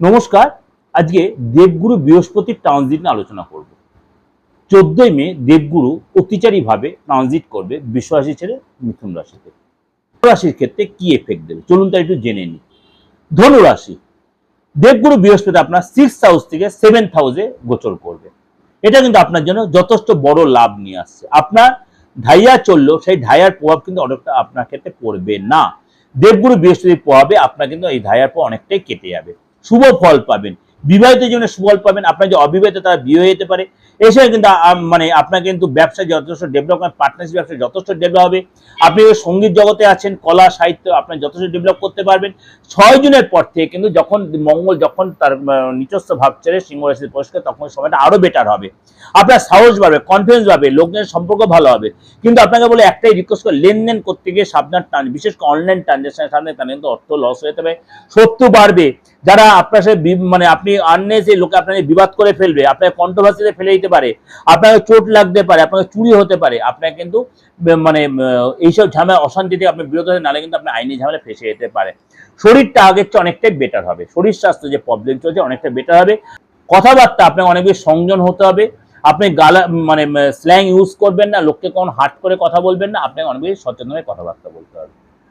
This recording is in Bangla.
নমস্কার, আজকে দেবগুরু বৃহস্পতির ট্রানজিট নিয়ে আলোচনা করব। চোদ্দই মে দেবগুরু অতিচারীভাবে ট্রানজিট করবে বিশ্বরাশি ছেড়ে মিথুন রাশিতে। রাশির ক্ষেত্রে কি এফেক্ট দেবে? চলুন তার একটু জেনে নিই। ধনু রাশি দেবগুরু বৃহস্পতি আপনার সিক্স হাউস থেকে সেভেন্থ হাউসে গোচর করবে। এটা কিন্তু আপনার জন্য যথেষ্ট বড় লাভ নিয়ে আসছে। আপনার ঢাইয়া চললেও সেই ঢাইয়ার প্রভাব কিন্তু অনেকটা আপনার ক্ষেত্রে পড়বে না। দেবগুরু বৃহস্পতির প্রভাবে আপনার কিন্তু এই ঢাইয়ার পর অনেকটাই কেটে যাবে। শুভ ফল পাবেন। বিবাহিত জীবনে সুফল পাবেন। আপনার যে অবিবাহিত, তারা বিয়ে যেতে পারে। এছাড়া কিন্তু মানে আপনার কিন্তু ব্যবসায় যথেষ্ট ডেভেলপ পার্টনারশিপ ব্যবসায় যথেষ্ট ডেভেলপ হবে। আপনি সংগীত জগতে আছেন, কলা, সাহিত্য, আপনার যথেষ্ট ডেভেলপ করতে পারবেন। ছয় জুনের পর থেকে কিন্তু যখন মঙ্গল, যখন তার নিচস্থ ভাব ছেড়ে সিংহ রাশিতে পরিষ্কার তখন সময়টা আরও বেটার হবে। আপনার সাহস বাড়বে কনফিডেন্স বাড়বে, লোকজনের সম্পর্ক ভালো হবে। কিন্তু আপনাকে বলে একটাই রিকোয়েস্ট করে, লেনদেন করতে গিয়ে সাবধান টান, বিশেষ করে অনলাইন ট্রানজাকশনের সামনে তার কিন্তু অর্থ লস হয়ে পারে। শত্রু বাড়বে যারা আপনার সাথে মানে আপনি আননে যে লোকে আপনাকে বিবাদ করে ফেলবে, আপনাকে কন্ট্রোভার্সিতে ফেলে দিতে পারে, আপনাকে চোট লাগতে পারে, আপনাকে চুরি হতে পারে আপনাকে কিন্তু মানে এইসব ঝামেলা অশান্তি থেকে আপনি বিরত হয়ে, নাহলে কিন্তু আপনি আইনি ঝামেলা ফেসে যেতে পারে। শরীরটা আগের চেয়ে অনেকটাই বেটার হবে। শরীর স্বাস্থ্য যে প্রবলেম চলছে, অনেকটা বেটার হবে। কথাবার্তা, আপনাকে অনেক বেশি সংযম হতে হবে। আপনি গালা মানে স্ল্যাং ইউজ করবেন না, লোককে কোন হাট করে কথা বলবেন না, আপনাকে অনেক বেশি সচেতন কথাবার্তা বলতে হবে।